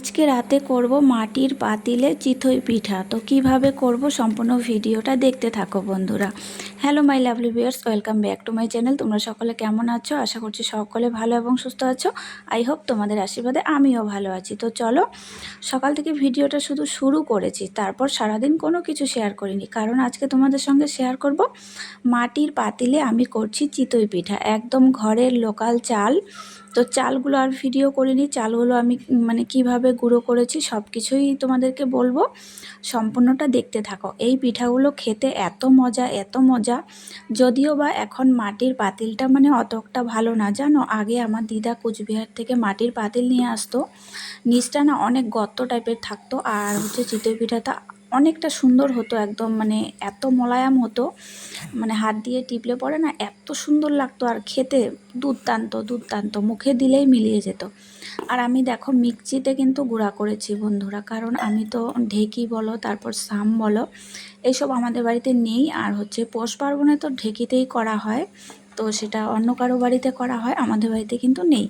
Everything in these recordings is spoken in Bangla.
আজকে রাতে করব মাটির পাতিলে চিতই পিঠা। তো কীভাবে করব সম্পূর্ণ ভিডিওটা দেখতে থাকো বন্ধুরা। Hello my lovely viewers welcome back to my channel তোমরা সকলে কেমন আছো? আশা করছি সকলে ভালো এবং সুস্থ আছো। আই হোপ তোমাদের আশীর্বাদে আমিও ভালো আছি। তো চলো, সকাল থেকে ভিডিওটা শুধু শুরু করেছি, তারপর সারাদিন কোনো কিছু শেয়ার করিনি। কারণ আজকে তোমাদের সঙ্গে শেয়ার করব, মাটির পাতিলে আমি করছি চিতই পিঠা। একদম ঘরের লোকাল চাল তো চালগুলো আর ভিডিও করিনি। চালগুলো আমি মানে কীভাবে গুঁড়ো করেছি সব কিছুই তোমাদেরকে বলব। সম্পূর্ণটা দেখতে থাকো। এই পিঠাগুলো খেতে এত মজা এত মজা। যদিও বা এখন মাটির পাতিলটা মানে অতটা ভালো না, জানো? আগে আমার দিদা কুচবিহার থেকে মাটির পাতিল নিয়ে আসতো। নিচটা না অনেক গর্ত টাইপের থাকতো। আর হচ্ছে চিতই পিঠাটা অনেকটা সুন্দর হতো একদম মানে এত মোলায়াম হতো মানে হাত দিয়ে টিপলে পরে না এত সুন্দর লাগতো আর খেতে, দুর্দান্ত দুর্দান্ত, মুখে দিলেই মিলিয়ে যেত। আর আমি দেখো মিক্সিতে কিন্তু গুঁড়া করেছি বন্ধুরা, কারণ আমি তো ঢেকি বলো, তারপর সাম বলো, এইসব আমাদের বাড়িতে নেই। আর হচ্ছে পৌষ পার্বণে তো ঢেকিতেই করা হয়, তো সেটা অন্য কারও বাড়িতে করা হয়, আমাদের বাড়িতে কিন্তু নেই।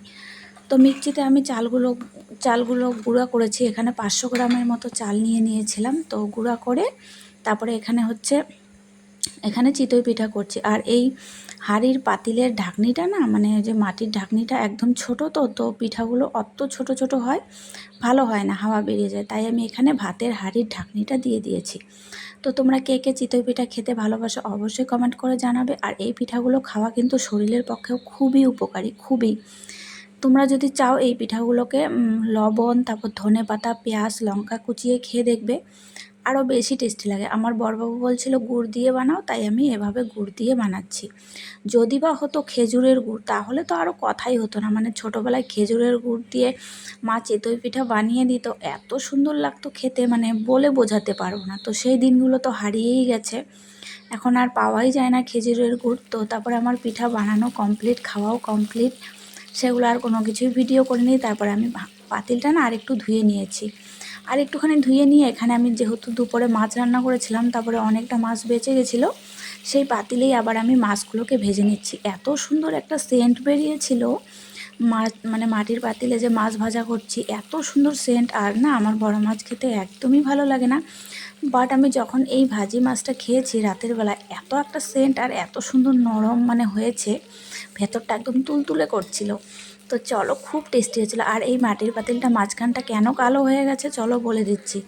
তো মিক্সিতে আমি চালগুলো চালগুলো গুঁড়া করেছি। এখানে পাঁচশো গ্রামের মতো চাল নিয়ে নিয়েছিলাম। তো গুঁড়া করে তারপরে এখানে হচ্ছে, এখানে চিতই পিঠা করছি। আর এই হাড়ির পাতিলের ঢাকনিটা না মানে যে মাটির ঢাকনিটা একদম ছোট তো তো পিঠাগুলো অত ছোট ছোট হয়, ভালো হয় না, হাওয়া বেরিয়ে যায়। তাই আমি এখানে ভাতের হাড়ির ঢাকনিটা দিয়ে দিয়েছি। তো তোমরা কে কে চিতই পিঠা খেতে ভালোবাসো অবশ্যই কমেন্ট করে জানাবে। আর এই পিঠাগুলো খাওয়া কিন্তু শরীরের পক্ষেও খুবই উপকারী, খুবই। তোমরা যদি চাও এই পিঠাগুলোকে লবণ, তারপর ধনে পাতা, পেঁয়াজ, লঙ্কা কুচিয়ে খেয়ে দেখবে, আরও বেশি টেস্টি লাগে। আমার বড়বাবু বলছিল, গুড় দিয়ে বানাও, তাই আমি এভাবে গুড় দিয়ে বানাচ্ছি। যদি বা হতো খেজুরের গুড়, তাহলে তো আরও কথাই হতো না। মানে ছোটোবেলায় খেজুরের গুড় দিয়ে মা চেতই পিঠা বানিয়ে দিত, এত সুন্দর লাগতো খেতে মানে বলে বোঝাতে পারব না। তো সেই দিনগুলো তো হারিয়েই গেছে। এখন আর পাওয়াই যায় না খেজুরের গুড়। তো তারপরে আমার পিঠা বানানো কমপ্লিট, খাওয়াও কমপ্লিট। সেগুলো আর কোনো কিছুই ভিডিও করিনি, তারপরে আমি পাতিলটা না আরেকটু ধুয়ে নিয়েছি। আর একটুখানি ধুয়ে নিয়ে এখানে আমি যেহেতু দুপুরে মাছ রান্না করেছিলাম, তারপরে অনেকটা মাছ বেঁচে গেছিল, সেই পাতিলেই আবার আমি মাছগুলোকে ভেজে নিচ্ছি। এত সুন্দর একটা সেন্ট বেরিয়েছিল মাছ মানে মাটির পাতিলে যে মাছ ভাজা করছি, এত সুন্দর সেন্ট আর না, আমার বড় মাছ খেতে একদমই ভালো লাগে না। বাট আমি যখন এই ভাজি মাছটা খেয়েছি রাতের বেলা, এত একটা সেন্ট আর এত সুন্দর নরম মানে হয়েছে, ভেতরটা একদম তুলতুলে করছিল। তো চলো খুব টেস্টি হয়েছিলো। আর এই মাটির পাতিলটা মাঝখানটা কেন কালো হয়ে গেছে চলো বলে দিচ্ছি।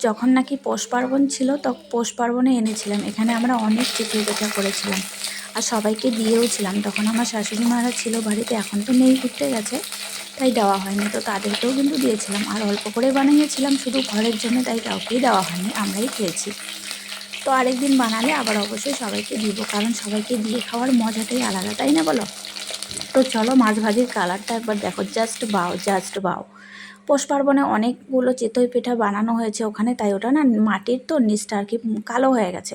যখন নাকি পৌষ পার্বণ ছিল, তো পৌষ পার্বণে এনেছিলাম। এখানে আমরা অনেক চিঠি পিঠা করেছিলাম। আর সবাইকে দিয়েও ছিলাম। তখন আমার শাশুড়ি মারা ছিল বাড়িতে, এখন তো নেই, ঘুরতে গেছে। তাই দেওয়া হয়নি। তো তাদেরকেও কিন্তু দিয়েছিলাম। আর অল্প করে বানিয়েছিলাম, শুধু ঘরের জন্য তাই কাউকেই দেওয়া হয়নি, আমরাই খেয়েছি। তো আরেকদিন বানালে আবার অবশ্যই সবাইকে দিব, কারণ সবাইকে দিয়ে খাওয়ার মজাটাই আলাদা, তাই না বলো? তো চলো মাছ ভাজির কালারটা একবার দেখো জাস্ট বাও জাস্ট বাও। পৌষ পার্বণে অনেকগুলো চেতই পিঠা বানানো হয়েছে ওখানে, তাই ওটা না মাটির তো নিচটা আর কি কালো হয়ে গেছে।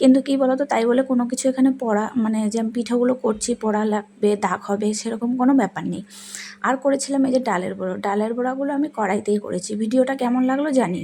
কিন্তু কি বলো তো তাই বলে কোনো কিছু এখানে পড়া মানে যে আমি পিঠাগুলো করছি পড়া লাগবে দাগ হবে, সেরকম কোনো ব্যাপার নেই। আর করেছিলাম এই যে ডালের বড়ো, ডালের বড়াগুলো আমি কড়াইতেই করেছি। ভিডিওটা কেমন লাগল জানি